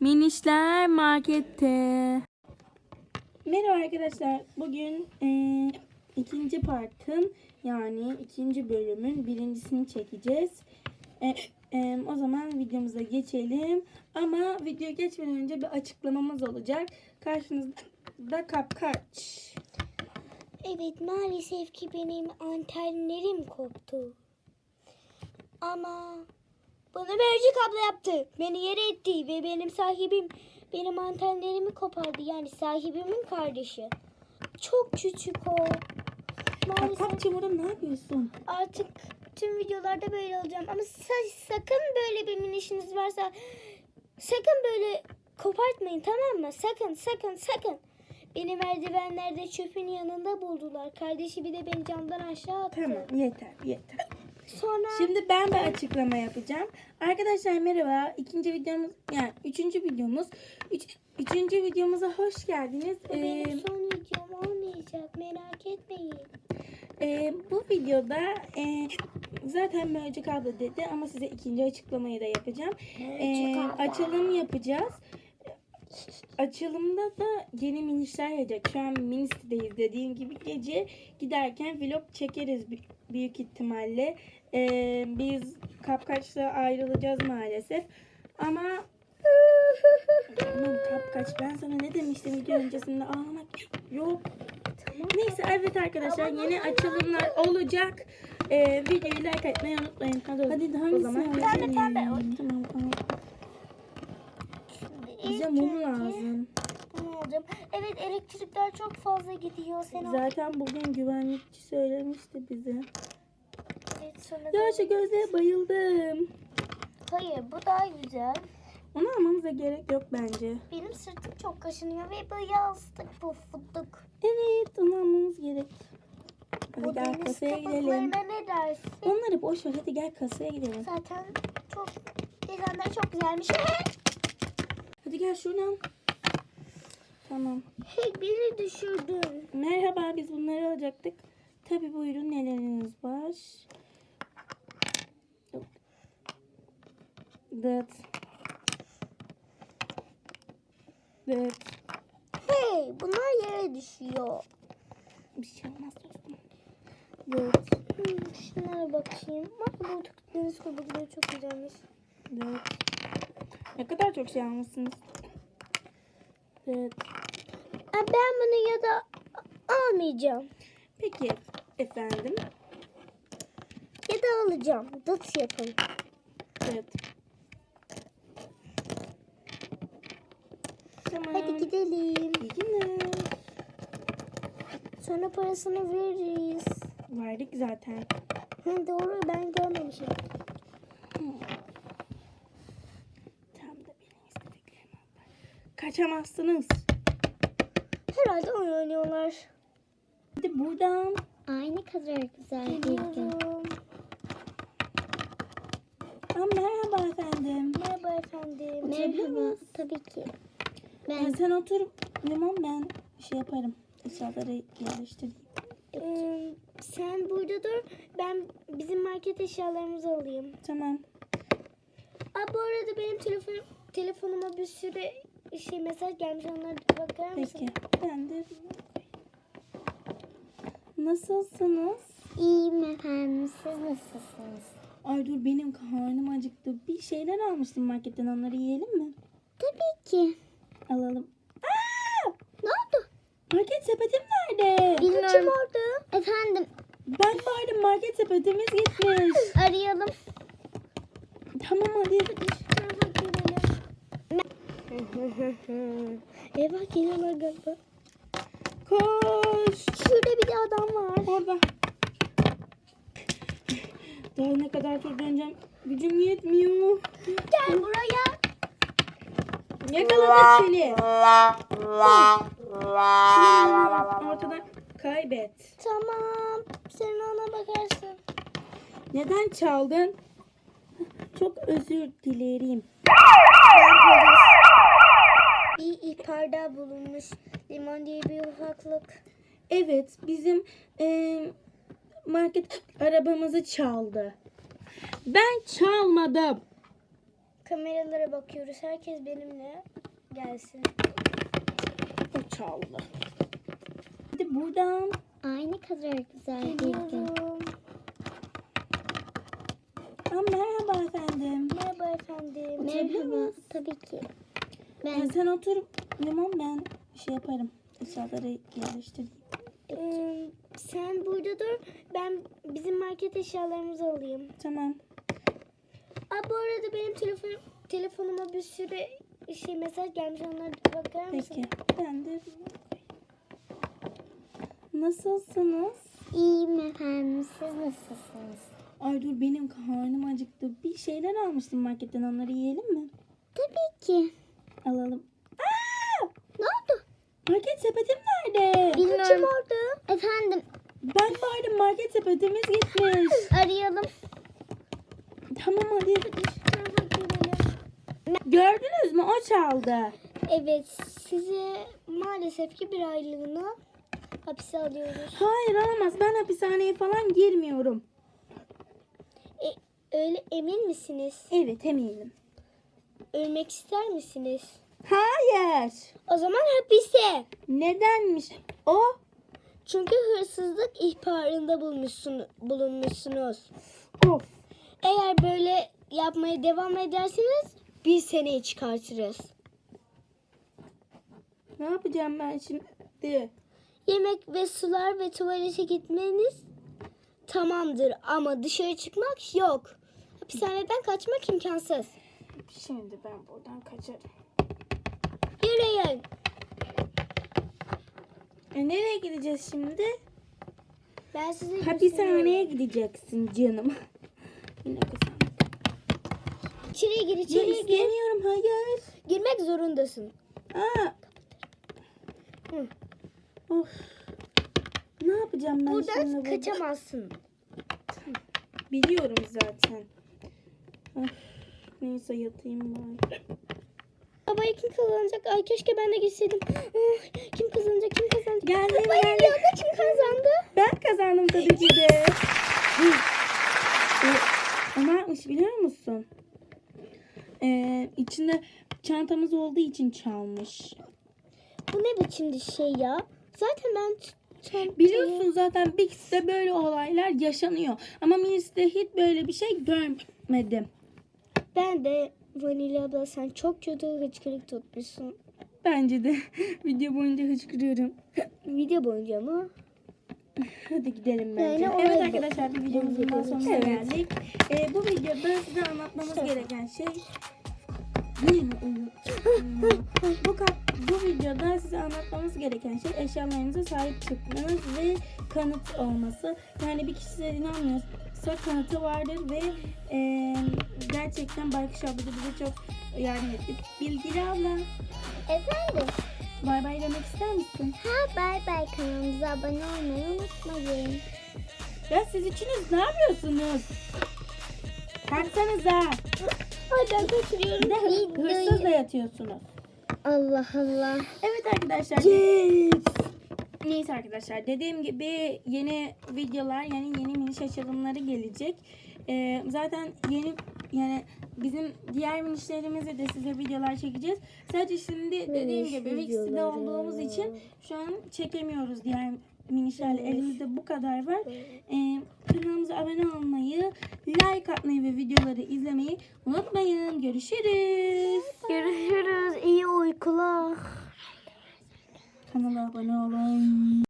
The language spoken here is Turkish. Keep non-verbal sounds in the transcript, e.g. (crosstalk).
Minişler markette. Merhaba arkadaşlar. Bugün eee, ikinci partın yani ikinci bölümün birincisini çekeceğiz. E, e, o zaman videomuza geçelim. Ama video geçmeden önce bir açıklamamız olacak. Karşınızda kapkaç. Evet maalesef ki benim antenlerim koptu. Ama bunu Mercik abla yaptı. Beni yere etti ve benim sahibim benim antenlerimi kopardı. Yani sahibimin kardeşi. Çok küçük o. Maalesef Kapkaç Çamur'um ne yapıyorsun? artık tüm videolarda böyle olacağım. Ama sa- sakın böyle bir minişiniz varsa sakın böyle kopartmayın tamam mı? Sakın sakın sakın. Beni merdivenlerde çöpün yanında buldular. Kardeşi bir de beni camdan aşağı attı. Tamam yeter yeter. Sonra Şimdi ben bir açıklama yapacağım. Arkadaşlar merhaba. İkinci videomuz yani üçüncü videomuz. Üç, üçüncü videomuza hoş geldiniz. bu Ee, benim son videom olmayacak. Merak etmeyin. e, bu videoda e, zaten Mölcük abla dedi ama size ikinci açıklamayı da yapacağım. Ee, açılım yapacağız. Açılımda da yeni minişler gelecek. Şu an mini sitedeyiz dediğim gibi gece giderken vlog çekeriz büyük ihtimalle. Ee, biz kapkaçla ayrılacağız maalesef. Ama Aman kapkaç ben sana ne demiştim video öncesinde ağlamak yok. Neyse evet arkadaşlar yeni açılımlar olacak. Ee, videoyu like etmeyi unutmayın. Hadi, Hadi daha o zaman Pembe. Tamam tamam. Bize mum lazım. Olacak? Evet elektrikler çok fazla gidiyor. Sen o- Zaten bugün güvenlikçi söylemişti bize. Evet, sonra Ya şu gözlüğe bayıldım. Hayır bu daha güzel. Onu almamıza gerek yok bence. Benim sırtım çok kaşınıyor ve böyle yastık pufuduk. Evet onu almamız gerek. Hadi Bu gel deniz kasaya gidelim. ne dersin? Onları boş ver hadi gel kasaya gidelim. Zaten çok desenler çok güzelmiş. Hadi gel şuradan. Tamam. hey beni düşürdün. Merhaba biz bunları alacaktık. Tabi buyurun neleriniz var? Dıt. Dıt. Hey bunlar yere düşüyor. Bir şey olmaz dostum. Dıt. Hmm, şunlara bakayım. Bak bu deniz kabukları çok güzelmiş. Dıt. Ne kadar çok şey almışsınız. Dıt. Ben bunu ya da almayacağım. Peki efendim. Ya da alacağım. Dıt yapın. Dıt. Tamam. Hadi gidelim. İyi günler. Sonra parasını veririz. Verdik zaten. Hı, doğru ben görmemişim. Tam da benim istediklerimi aldılar. Kaçamazsınız. Herhalde oyun oynuyorlar. Hadi buradan. Ay ne kadar güzel Geliyorum. Aa, merhaba efendim. Merhaba efendim. Oturabilir miyiz? Tabii ki. Ben... Ben sen otur limon ben şey yaparım. Eşyaları yerleştireyim. Ee, sen burada dur. Ben bizim market eşyalarımızı alayım. Tamam. Aa, bu arada benim telefon telefonuma bir sürü şey mesaj gelmiş. Onlara da bakar mısın? Peki. Ben de Nasılsınız? İyiyim efendim. Siz nasılsınız? Ay dur benim karnım acıktı. Bir şeyler almıştım marketten onları yiyelim mi? Tabii ki. Alalım. Aa! Ne oldu? Market sepetim nerede? Bilmiyorum. orada? Efendim Ben bağırdım market sepetimiz gitmiş. arayalım. tamam hadi. Eyvah geliyorlar galiba. Koş. Şurada bir de adam var. Orada. Daha ne kadar çok döneceğim. Gücüm yetmiyor. Gel buraya. Yakaladık seni. Şunu ortadan kaybet. Tamam. Sen ona bakarsın. Neden çaldın? Çok özür dilerim. Bir ihbarda bulunmuş. Limon diye bir ufaklık. Evet bizim eee, market arabamızı çaldı. Ben çalmadım. kameralara bakıyoruz. Herkes benimle gelsin. O çaldı. Hadi buradan. Ay ne kadar güzel giydin. Geliyorum. Aa, merhaba efendim. Merhaba efendim. Merhaba. Tabii ki. Ben... Ben sen otur Limon ben şey yaparım. Eşyaları yerleştireyim. Ee, sen burada dur. Ben bizim market eşyalarımızı alayım. Tamam. Aa, bu arada benim telefon telefonuma bir sürü şey mesaj gelmiş. Onlara bakar mısın? Peki. Ben de Nasılsınız? iyiyim efendim. Siz nasılsınız? Ay dur benim karnım acıktı. Bir şeyler almıştım marketten onları yiyelim mi? Tabii ki. Alalım. Aa! Ne oldu? Market sepetim nerede? Bilmiyorum. Efendim Ben vardım market sepetimiz gitmiş. (gasps) arayalım. tamam gidelim. Gördünüz mü o çaldı. Evet sizi maalesef ki bir aylığına hapse alıyoruz. Hayır olamaz ben hapishaneye falan girmiyorum. E, öyle emin misiniz? Evet eminim. Ölmek ister misiniz? Hayır. O zaman hapise. Nedenmiş? O Çünkü hırsızlık ihbarında bulmuşsun, bulunmuşsunuz. of. Eğer böyle yapmaya devam ederseniz bir seneyi çıkartırız. Ne yapacağım ben şimdi? Yemek ve sular ve tuvalete gitmeniz tamamdır ama dışarı çıkmak yok. Hapishaneden kaçmak imkansız. Şimdi ben buradan kaçarım. Yürüyün. E nereye gideceğiz şimdi? Ben size Hapishaneye gideceksin canım. (laughs) Yine kazandık. İçeriye gir, Ya içeriye gir. istemiyorum hayır. Girmek zorundasın. Aa. Hı. Of. Ne yapacağım ben Buradan şimdi burada? kaçamazsın. Biliyorum zaten. Of. Neyse yatayım bari. Babayı kim kazanacak? Ay keşke ben de gitseydim. Ah, Kim kazanacak? Kim kazanacak? Geldim Babayı geldim. ya kim kazandı? Ben kazandım tabii ki de. O ne yapmış biliyor musun? Ee, içinde çantamız olduğu için çalmış. Bu ne biçim bir şey ya? Zaten ben çantayı- Biliyorsun zaten Bix'te böyle olaylar yaşanıyor. Ama Minis'te hiç böyle bir şey görmedim. Ben de Vanilya abla sen çok kötü hıçkırık tutmuşsun. Bence de (laughs) video boyunca hıçkırıyorum. Video boyunca mı? Hadi gidelim bence. Yani evet arkadaşlar bir videomuzun daha sonuna Evet. geldik. Ee, bu videoda size anlatmamız gereken şey (laughs) bu, bu videoda size anlatmamız gereken şey eşyalarınıza sahip çıkmanız ve kanıt olması. Yani bir kişi size inanmıyorsa kanıtı vardır ve e, gerçekten Baykuş abla da bize çok yardım etti. Bilgili abla Efendim. bay bay demek ister misin? Ha bay bay kanalımıza abone olmayı unutmayın. Ya siz üçünüz ne yapıyorsunuz? Kalksanıza. Ben kaçırıyorum. Bir de hı- hırsızla yatıyorsunuz. Allah Allah. Evet arkadaşlar. Neyse arkadaşlar dediğim gibi yeni videolar yani yeni mini şaşırımları gelecek. Ee, zaten yeni yani bizim diğer minişlerimizle de size videolar çekeceğiz. Sadece şimdi dediğim Miniş gibi videoları. olduğumuz için şu an çekemiyoruz diğer minişlerle. Elimizde bu kadar var. Ee, kanalımıza abone olmayı, like atmayı ve videoları izlemeyi unutmayın. Görüşürüz. Görüşürüz. İyi uykular. Kanala abone olun.